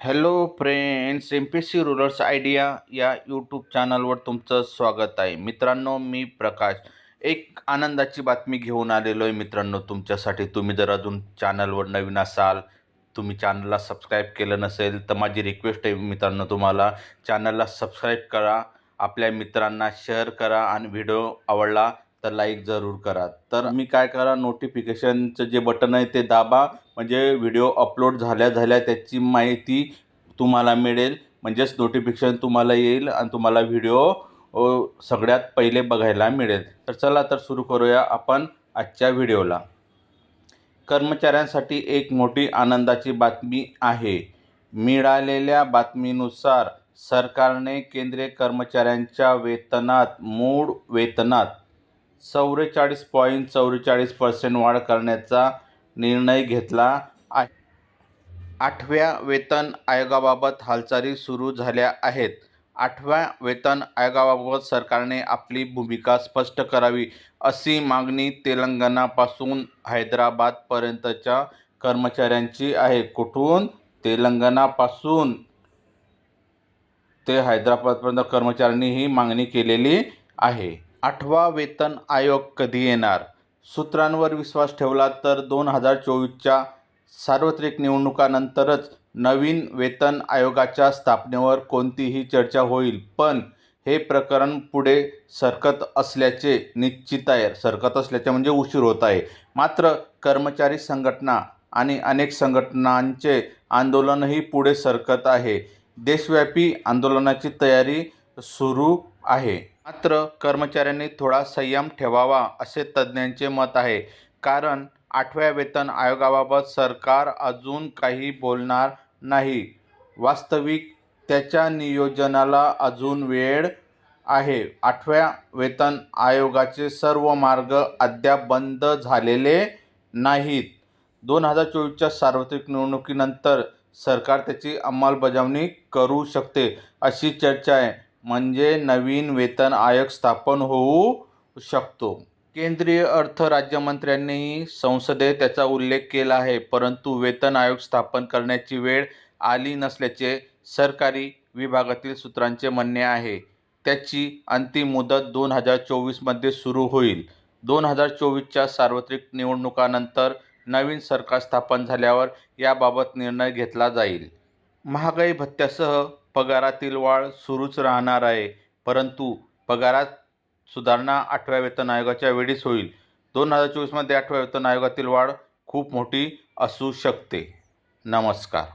Hello friends M P S C rulers idea या YouTube चॅनलवर तुमचं स्वागत आहे. मित्रांनो मी प्रकाश. एक आनंदाची बातमी घेऊन आलेलो आहे मित्रांनो तुमच्यासाठी. तुम्ही जर अजून चॅनलवर नवीन असाल तुम्ही चॅनलला सबस्क्राईब केलं नसेल तर माझी रिक्वेस्ट आहे मित्रांनो तुम्हाला चॅनलला सबस्क्राईब करा. आपल्या मित्रांना शेअर करा आणि व्हिडिओ आवडला तर लाईक जरूर करा. तर मी काय करा नोटिफिकेशनचं जे बटन आहे ते दाबा. म्हणजे व्हिडिओ अपलोड झाल्या झाल्या त्याची माहिती तुम्हाला मिळेल. म्हणजेच नोटिफिकेशन तुम्हाला येईल आणि तुम्हाला व्हिडिओ सगळ्यात पहिले बघायला मिळेल. तर चला तर सुरू करूया आपण आजच्या व्हिडिओला कर्मचाऱ्यांसाठी एक मोठी आनंदाची बातमी आहे. मिळालेल्या बातमीनुसार सरकारने केंद्रीय कर्मचाऱ्यांच्या वेतनात मूळ वेतनात चौवेचाळीस पॉईंट चौवेचाळीस पर्सेंट वाढ करण्याचा निर्णय घेतला आहे. आठव्या वेतन आयोगाबाबत हालचाली सुरू झाल्या आहेत. आठव्या वेतन आयोगाबाबत सरकारने आपली भूमिका स्पष्ट करावी अशी मागणी तेलंगणापासून हैदराबादपर्यंतच्या कर्मचाऱ्यांची आहे. कुठून? तेलंगणापासून. ते हैदराबादपर्यंत कर्मचाऱ्यांनी ही मागणी केलेली आहे. आठवा वेतन आयोग कधी येणार? सूत्रांवर विश्वास ठेवला तर दोन हजार चोवीसच्या सार्वत्रिक निवडणुकानंतरच नवीन वेतन आयोगाच्या स्थापनेवर कोणतीही चर्चा होईल. पण हे प्रकरण पुढे सरकत असल्याचे निश्चित आहे. सरकत असल्याचे म्हणजे उशीर होत आहे. मात्र कर्मचारी संघटना आणि अनेक संघटनांचे आंदोलनही पुढे सरकत आहे. देशव्यापी आंदोलनाची तयारी सुरू आहे. मात्र कर्मचाऱ्यांनी थोडा संयम ठेवावा असे तज्ज्ञांचे मत आहे. कारण आठव्या वेतन आयोगाबाबत सरकार अजून काही बोलणार नाही. वास्तविक त्याच्या नियोजनाला अजून वेळ आहे. आठव्या वेतन आयोगाचे सर्व मार्ग अद्याप बंद झालेले नाहीत. दोन हजार चोवीसच्या सार्वत्रिक निवडणुकीनंतर सरकार त्याची अंमलबजावणी करू शकते अशी चर्चा आहे. म्हणजे नवीन वेतन आयोग स्थापन होऊ शकतो. केंद्रीय अर्थ राज्यमंत्र्यांनीही संसदेत त्याचा उल्लेख केला आहे परंतु वेतन आयोग स्थापन करण्याची वेळ आली नसल्याचे सरकारी विभागातील सूत्रांचे म्हणणे आहे. त्याची अंतिम मुदत दोन हजार चोवीसमध्ये सुरू होईल. दोन हजार चोवीसच्या सार्वत्रिक निवडणुकानंतर नवीन सरकार स्थापन झाल्यावर याबाबत निर्णय घेतला जाईल. महागाई भत्त्यासह पगारातील वाढ सुरूच राहणार आहे. परंतु पगारात सुधारणा आठव्या वेतन आयोगाच्या वेळीच होईल. दोन हजार चोवीसमध्ये आठव्या वेतन आयोगातील वाढ खूप मोठी असू शकते. नमस्कार.